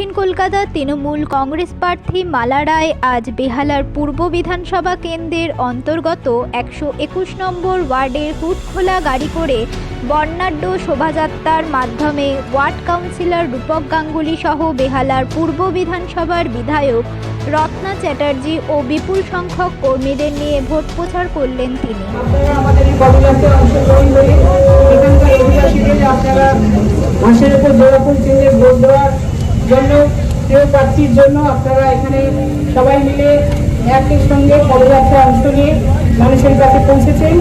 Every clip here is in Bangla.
দক্ষিণ কলকাতার তৃণমূল কংগ্রেস প্রার্থী মালা রায় আজ বেহালার পূর্ব বিধানসভা কেন্দ্রের অন্তর্গত একশো একুশ নম্বর ওয়ার্ডের হুটখোলা গাড়ি করে বর্ণাঢ্য শোভাযাত্রার মাধ্যমে ওয়ার্ড কাউন্সিলর রূপক গাঙ্গুলি সহ বেহালার পূর্ব বিধানসভার বিধায়ক রত্না চ্যাটার্জি ও বিপুল সংখ্যক কর্মীদের নিয়ে ভোট প্রচার করলেন তিনি। ঘাসের উপর জোড়াফুল চিহ্নে ভোট দেওয়ার জন্য, প্রিয় প্রার্থীর জন্য আপনারা এখানে সবাই মিলে একই সঙ্গে পদযাত্রায় অংশ নিয়ে মানুষের কাছে পৌঁছেছেন।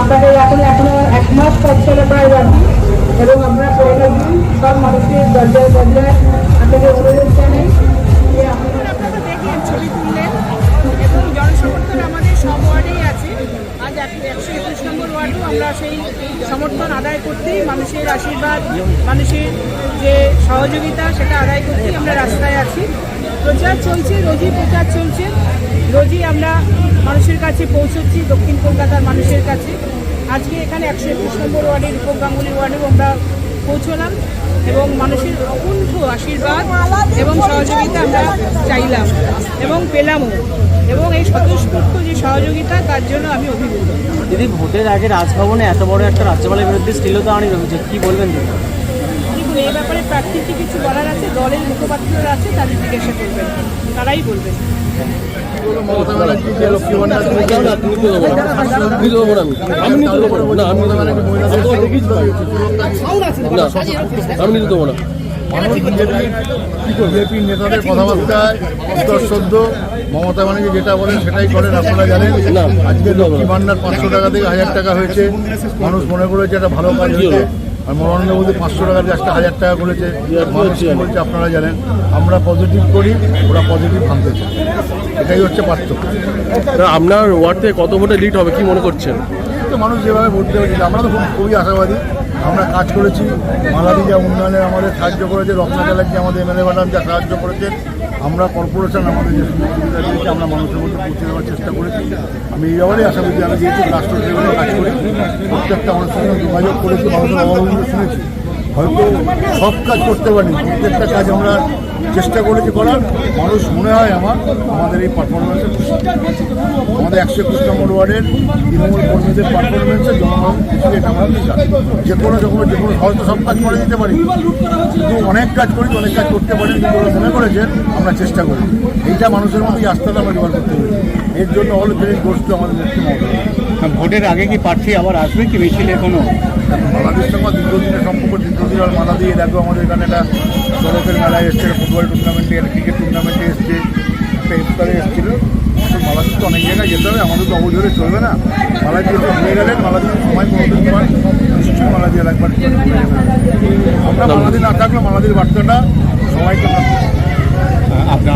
আপনাদের এখন এখনও এক মাস পথ চলে প্রায় বাকি এবং আমরা দিন সব মানুষের দরজায় দরজায় আপনাদের অনুরোধ জানাই যে আপনারা আমরা সেই সমর্থন আদায় করতেই মানুষের আশীর্বাদ, মানুষের যে সহযোগিতা, সেটা আদায় করতেই আমরা রাস্তায় আছি। প্রচার চলছে, রোজই প্রচার চলছে। রোজই আমরা মানুষের কাছে পৌঁছচ্ছি, দক্ষিণ কলকাতার মানুষের কাছে। আজকে এখানে একশো একুশ নম্বর ওয়ার্ডের গাঙ্গুলি ওয়ার্ডেও আমরা পৌঁছলাম এবং মানুষের অকুণ্ঠ আশীর্বাদ এবং সহযোগিতা আমরা চাইলাম এবং পেলামও। এবং এই স্বতঃস্ফূর্ত যে সহযোগিতা, তার জন্য আমি অভিভূত দিদি, ভোটের আগে রাজভবনে এত বড় একটা রাজ্যপালের বিরুদ্ধে শ্লীলতাহানি রয়েছে, কী বলবেন দিদি? দেখুন এই ব্যাপারে প্রার্থীকে কিছু বলার আছে, দলের মুখপাত্ররা আছে, তাদের জিজ্ঞাসা করবেন। তারাই বলবেন। বিজেপি নেতাদের কথাবার্তায় উত্তরসদ্য মমতা ব্যানার্জি যেটা বলেন সেটাই করেন আপনারা জানেন আজকে ভান্ডার পাঁচশো টাকা থেকে হাজার টাকা হয়েছে মানুষ মনে করেছে একটা ভালো কাজ হয়েছে আর মনোরঞ্জন মোদী পাঁচশো টাকা দিয়ে একটা হাজার টাকা করেছে। বলছে আপনারা জানেন? আমরা পজিটিভ করি ওরা পজিটিভ ভাবতে চায়। এটাই হচ্ছে পার্থক্য। আপনার ওয়ার্ড থেকে কত ভোটে লিড হবে কি মনে করছেন? তো মানুষ যেভাবে ভোট দেবে আমরা তো খুব খুবই আশাবাদী। আমরা কাজ করেছি মালাদি যা উন্নয়নে আমাদের সাহায্য করেছে, রত্না চ্যাটার্জি আমাদের এমএলএ ম্যাডাম যা সাহায্য করেছে আমরা কর্পোরেশন আমাদের যে সুযোগ সুবিধা আমরা মানুষের মধ্যে পৌঁছে দেওয়ার চেষ্টা করেছি। আমি এই ব্যাপারে আশা করি আমি যেহেতু রাষ্ট্র লেভেলে কাজ করি, প্রত্যেকটা মানুষের সঙ্গে যোগাযোগ করেছি, মানুষের অভাবগুলো শুনেছি। হয়তো সব কাজ করতে পারিনি, প্রত্যেকটা কাজ আমরা চেষ্টা করেছি করার। মানুষ মনে হয় আমার, আমাদের এই পারফরমেন্সে আমাদের একশো একুশ নম্বর ওয়ার্ডের তৃণমূল কর্মীদের পারফরমেন্সে জনগণ খুশি এটা আমার বিশ্বাস যে কোনো রকমের যে কোনো হয়তো সব কাজ করে দিতে পারি। কিন্তু অনেক কাজ করি, অনেক কাজ করতে পারি, কিন্তু ওরা মনে করেছেন আমরা চেষ্টা করি। এইটা মানুষের মধ্যে আস্থাটা আমরা জোগাড় করতে পারি। এর জন্য হল ফেরিস গোষ্ঠী আমাদের নেত্রী ভোটের আগে কি প্রার্থী আবার আসবে কি মিছিলে কোনো মালাদির সঙ্গে দীর্ঘদিনের সম্পর্ক দীর্ঘদিন আর মালা দিয়ে দেখো আমাদের এখানে একটা চড়কের মেলায় এসছে ফুটবল টুর্নামেন্টে ক্রিকেট টুর্নামেন্টে এসছে একটা ইফতারে এসেছিল। মালাদির তো অনেক জায়গায় যেতে হবে আমাদের তো অবধরে চলবে না। মালাদি তো হয়ে গেলেন মালাদি সময় কোনোদিন পান নিশ্চয়ই মালাদি আর একবার। আমরা মালাদি না থাকলে মালাদির বার্তাটা সবাইকে আমরা